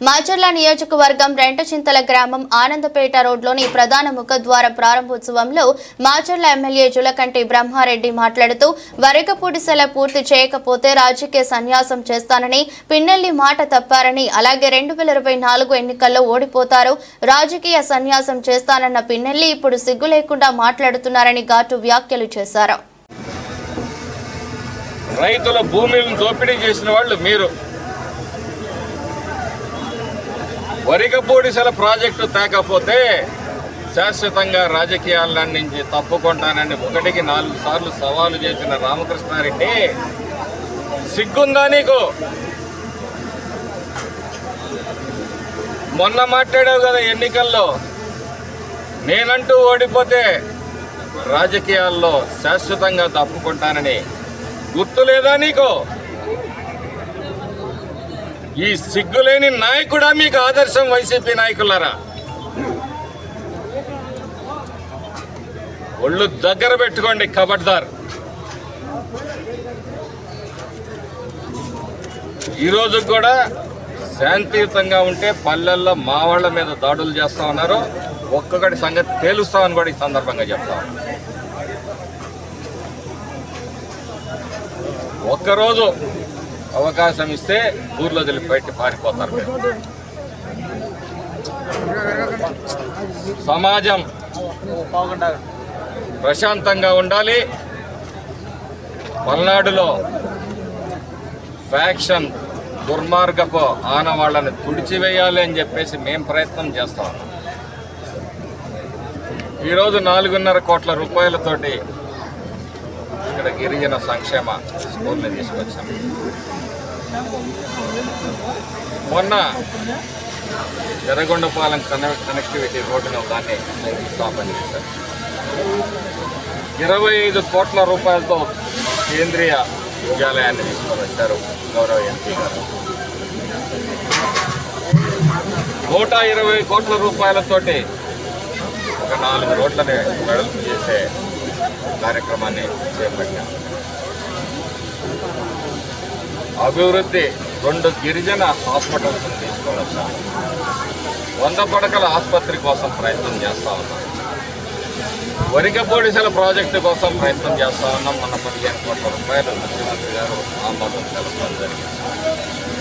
మాచర్ల నియోజకవర్గం రెంటచింతల గ్రామం ఆనందపేట రోడ్లోని ప్రధాన ముఖద్వార ప్రారంభోత్సవంలో మాచర్ల ఎమ్మెల్యే జులకంటి బ్రహ్మారెడ్డి మాట్లాడుతూ వరికపూడిసెల పూర్తి చేయకపోతే రాజకీయ సన్యాసం చేస్తానని పిన్నెల్లి మాట తప్పారని అలాగే రెండు వేల ఇరవై నాలుగు ఎన్నికల్లో ఓడిపోతారు రాజకీయ సన్యాసం చేస్తానన్న పిన్నెల్లి ఇప్పుడు సిగ్గు లేకుండా మాట్లాడుతున్నారని ఘాటు వ్యాఖ్యలు చేశారు. రైతుల భూమిని దోపిడీ చేసిన వాళ్ళు మీరు. వరికపూడిసల ప్రాజెక్టు తేకపోతే శాశ్వతంగా రాజకీయాల నుంచి తప్పుకుంటానని ఒకటికి నాలుగు సార్లు సవాలు చేసిన రామకృష్ణారెడ్డి సిగ్గుందా నీకు? మొన్న మాట్లాడావు కదా ఎన్నికల్లో. నేనంటూ ఓడిపోతే రాజకీయాల్లో శాశ్వతంగా తప్పుకుంటానని. గుర్తు లేదా నీకు? ఈ సిగ్గులేని నాయకుడా మీకు ఆదర్శం వైసీపీ నాయకులారా? ఒళ్ళు దగ్గర పెట్టుకోండి కబడ్దార్. ఈరోజు కూడా శాంతియుతంగా ఉంటే పల్లెల్లో మా వాళ్ళ మీద దాడులు చేస్తా ఉన్నారు. ఒక్కొక్కటి సంగతి తేలుస్తామని కూడా ఈ సందర్భంగా చెప్తా ఒక్కరోజు అవకాశం ఇస్తే ఊర్లో తెలిపి బయట పారిపోతారు సమాజం ప్రశాంతంగా ఉండాలి. పల్నాడులో ఫ్యాక్షన్ దుర్మార్గపు ఆనవాళ్ళని తుడిచివేయాలి అని చెప్పేసి మేం ప్రయత్నం చేస్తాం. ఈరోజు నాలుగున్నర కోట్ల రూపాయలతోటి ఇక్కడ గిరిజన సంక్షేమ స్కూల్ని తీసుకొచ్చాం. మొన్న ఎర్రగొండపాలెం కనె కనెక్టివిటీ రోడ్డును దాన్ని స్థాపన చేశారు. ఇరవై ఐదు కోట్ల రూపాయలతో కేంద్రీయ విద్యాలయాన్ని తీసుకొని వచ్చారు గౌరవ ఎంపీ గారు. నూట ఇరవై కోట్ల రూపాయలతోటి ఒక నాలుగు రోడ్లని వెడల్పు చేసే కార్యక్రమాన్ని చేపట్టాం. అభివృద్ధి రెండు గిరిజన హాస్పిటల్స్ తీసుకోవడం వంద పడకల ఆసుపత్రి కోసం ప్రయత్నం చేస్తా ఉన్నాం. వరికపొడిసెల ప్రాజెక్టు కోసం ప్రయత్నం చేస్తా ఉన్నాం. మన పదిహేను కోట్ల రూపాయలు ముఖ్యమంత్రి గారు ఆమోదం తెలపడం జరిగింది.